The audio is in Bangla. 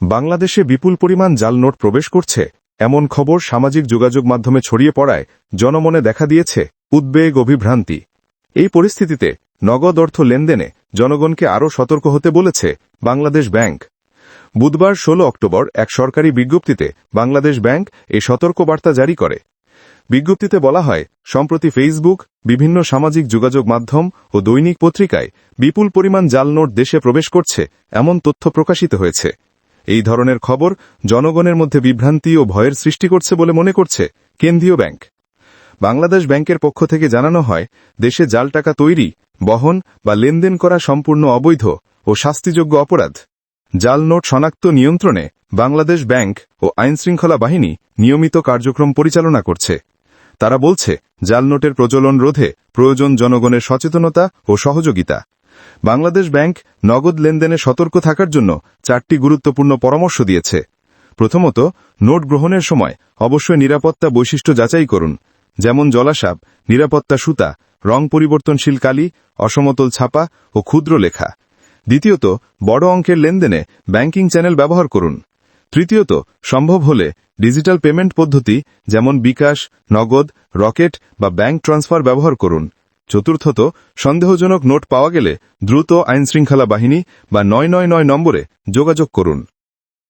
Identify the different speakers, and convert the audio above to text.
Speaker 1: বাংলাদেশে বিপুল পরিমাণ জাল নোট প্রবেশ করছে, এমন খবর সামাজিক যোগাযোগ মাধ্যমে ছড়িয়ে পড়ায় জনমনে দেখা দিয়েছে উদ্বেগ অভিভ্রান্তি। এই পরিস্থিতিতে নগদ অর্থ লেনদেনে জনগণকে আরও সতর্ক হতে বলেছে বাংলাদেশ ব্যাংক। বুধবার ১৬ অক্টোবর এক সরকারি বিজ্ঞপ্তিতে বাংলাদেশ ব্যাংক এই সতর্কবার্তা জারি করে। বিজ্ঞপ্তিতে বলা হয়, সম্প্রতি ফেসবুক, বিভিন্ন সামাজিক যোগাযোগ মাধ্যম ও দৈনিক পত্রিকায় বিপুল পরিমাণ জাল নোট দেশে প্রবেশ করছে, এমন তথ্য প্রকাশিত হয়েছে। এই ধরনের খবর জনগণের মধ্যে বিভ্রান্তি ও ভয়ের সৃষ্টি করছে বলে মনে করছে কেন্দ্রীয় ব্যাংক। বাংলাদেশ ব্যাংকের পক্ষ থেকে জানানো হয়, দেশে জাল টাকা তৈরি, বহন বা লেনদেন করা সম্পূর্ণ অবৈধ ও শাস্তিযোগ্য অপরাধ। জাল নোট শনাক্ত নিয়ন্ত্রণে বাংলাদেশ ব্যাংক ও আইনশৃঙ্খলা বাহিনী নিয়মিত কার্যক্রম পরিচালনা করছে। তারা বলছে, জাল নোটের প্রচলন রোধে প্রয়োজন জনগণের সচেতনতা ও সহযোগিতা। বাংলাদেশ ব্যাংক নগদ লেনদেনে সতর্ক থাকার জন্য চারটি গুরুত্বপূর্ণ পরামর্শ দিয়েছে। প্রথমত, নোট গ্রহণের সময় অবশ্যই নিরাপত্তা বৈশিষ্ট্য যাচাই করুন, যেমন জলাসাপ, নিরাপত্তা সুতা, রং পরিবর্তনশীল কালি, অসমতল ছাপা ও ক্ষুদ্র লেখা। দ্বিতীয়ত, বড় অঙ্কের লেনদেনে ব্যাংকিং চ্যানেল ব্যবহার করুন। তৃতীয়ত, সম্ভব হলে ডিজিটাল পেমেন্ট পদ্ধতি, যেমন বিকাশ, নগদ, রকেট বা ব্যাংক ট্রান্সফার ব্যবহার করুন। চতুর্থত, সন্দেহজনক নোট পাওয়া গেলে দ্রুত আইনশৃঙ্খলা বাহিনী বা নয় নয় নয় নম্বরে যোগাযোগ করুন।